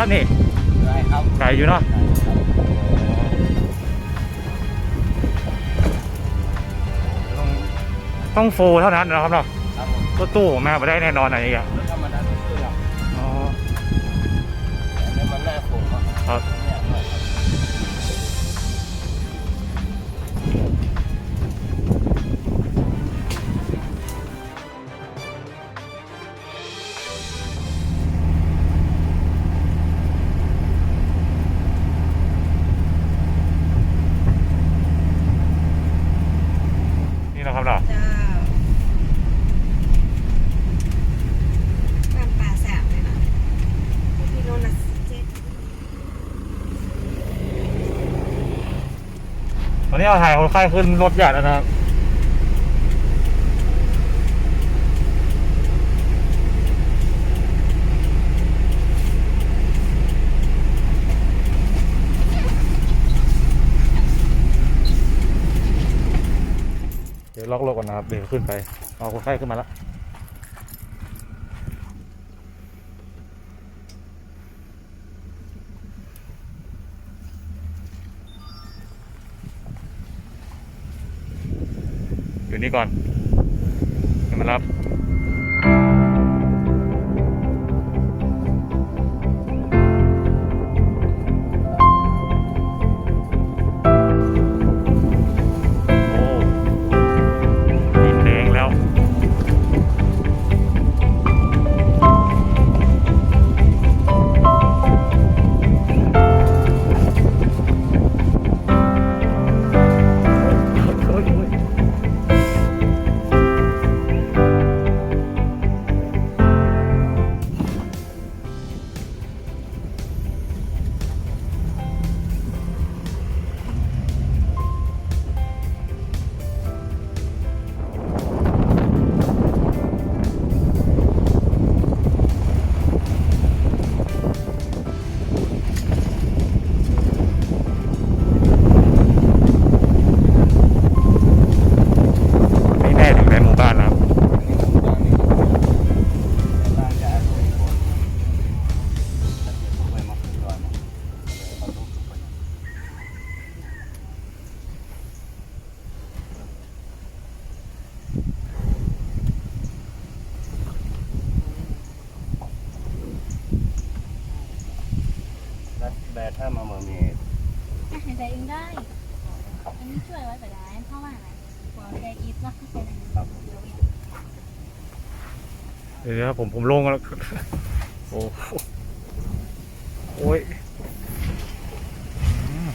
ครับนี่ได้ครับไกลอยู่เนาะได้ครับต้องต้องฟูลเท่านั้นนะครับเนาะครับผมรถตู้มาไม่ได้แน่นอนอะไรอย่างเงี้ยรถธรรมดาก็คือแบบอ๋อแต่เนี่ยมันหน้าผมอะครับ นี้เราถ่ายคนไข้ขึ้นรถใหญ่แล้วนะครับเดี๋ยวล็อกรถก่อนนะครับ เดี๋ยวขึ้นไป เอาคนไข้ขึ้นมาแล้ว อยู่นี่ก่อนให้มารับ ล้วแบร์ถ้ามาเมืองมีหายใจเองได้ อันนี้ช่วยไว้ก็ได้เพราะว่าอะไรกลัวใจอีฟเนาะเข้าใจไหมครับเดี๋ยวนะครับผมผมลงแล้ว โอ้โหโอ้ยอืม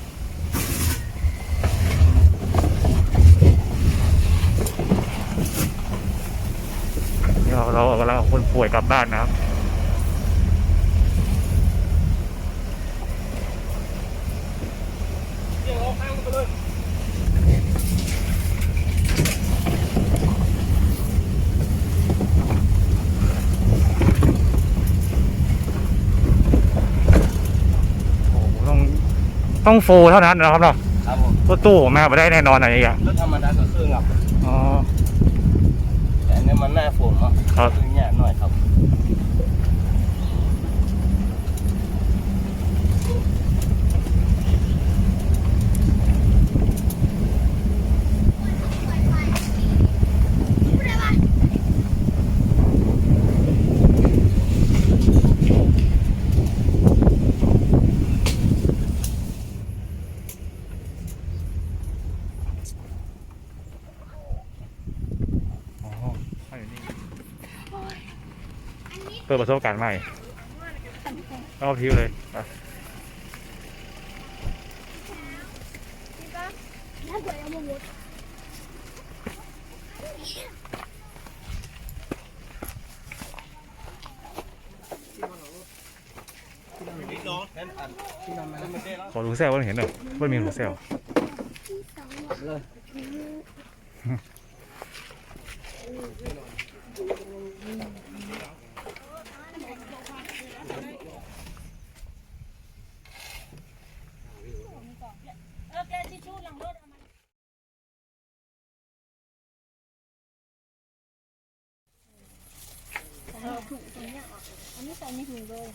เดี๋ยวเรากำลังเอาคนป่วยกลับบ้านนะครับ โอ้โห ต้องต้องฟูลเท่านั้นนะครับเนาะครับผมรถตู้มาไม่ได้แน่นอนอะไรอย่างเงี้ยรถธรรมดาก็คือแบบอ๋อแต่อันเนี่ยมันหน้าผมอะครับคือเนี่ยหน่อยครับ เปิดประสบการณ์ใหม่เอาพิวเลยอะนี่น้องนั่นอันที่นำมาม่ได้แล้วขอดูเซลว่าเห็นหน่อยว่ามีหูเซล เลย เออแกทิชชู่หลังรถเอามา เออถุงตรงเนี้ยออกอันนี้ใส่ในถุงเลย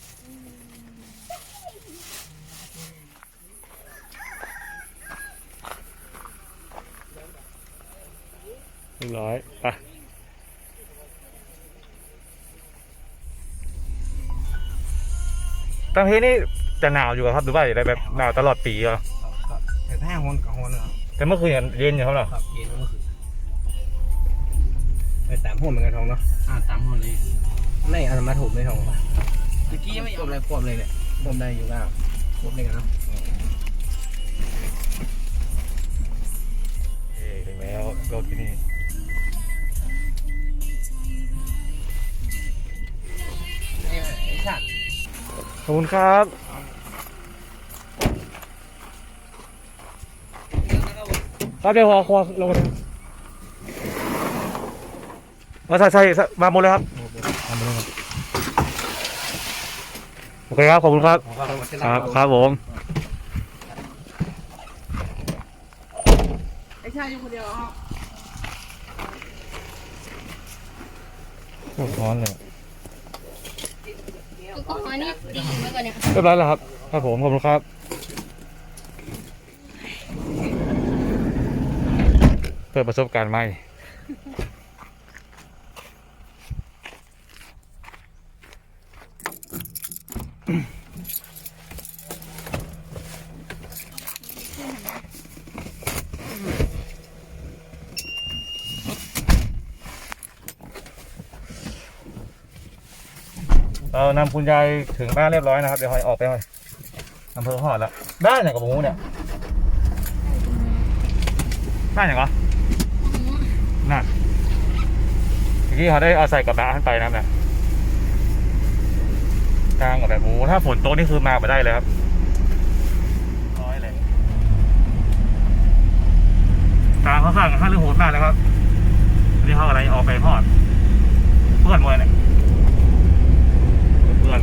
เรียบร้อยไปตั้งที่นี่จะหนาวอยู่ครับหรือว่าอะไรแบบหนาวตลอดปีเหรอก็แต่ถ้าฮอนกับฮอนนะครับแต่เมื่อคืนเย็นอยู่ครับเหรอครับเย็นก็คือไปตามห้องเหมือนกันทองเนาะอ่าตามหัวเลย ไม่เอามาถูกไม่ทองตะกี้ไม่ควบเลยควบเลยเนี่ยควบได้อยู่แล้วควบได้กันเนาะเอ้ถึงแล้วรถที่นี่ไอ้ไอ้ชาติขอบคุณครับครับเดี๋ยวขอขอลงมามาใส่ใส่ใส่มาหมดเลยครับ มาหมดเลยครับโอเคครับ ขอบคุณครับของเราเส้นคลารัวบครับผม ไอ้ชายอยู่คนเดียวเหรอโอ้ร้อนเลยแอลกอฮอล์นี่ดีไว้ก่อนเนี่ยเรียบร้อยแล้วครับ ครับผม ขอบคุณครับเปิดประสบการณ์ใหม่ เรานำคุณยายถึงบ้านเรียบร้อยนะครับ เดี๋ยวหอยออกไปหน่อยอำเภอหอดแล้วบ้านไหนกับหมูเนี่ยบ้านไหนวะน่ะเมื่อกี้เขาได้เอาใส่กระบะขึ้นไปนะครับเนี่ยกลางกับแบบหมูถ้าฝนตกนี่คือมาไม่ได้เลยครับร้อยเลย ตามเขาสั่งห้าเรื่องโหดมากเลยครับอันนี่เขาอะไรออกไปพอดเพื่อนมวยเนี่ยเพื่อน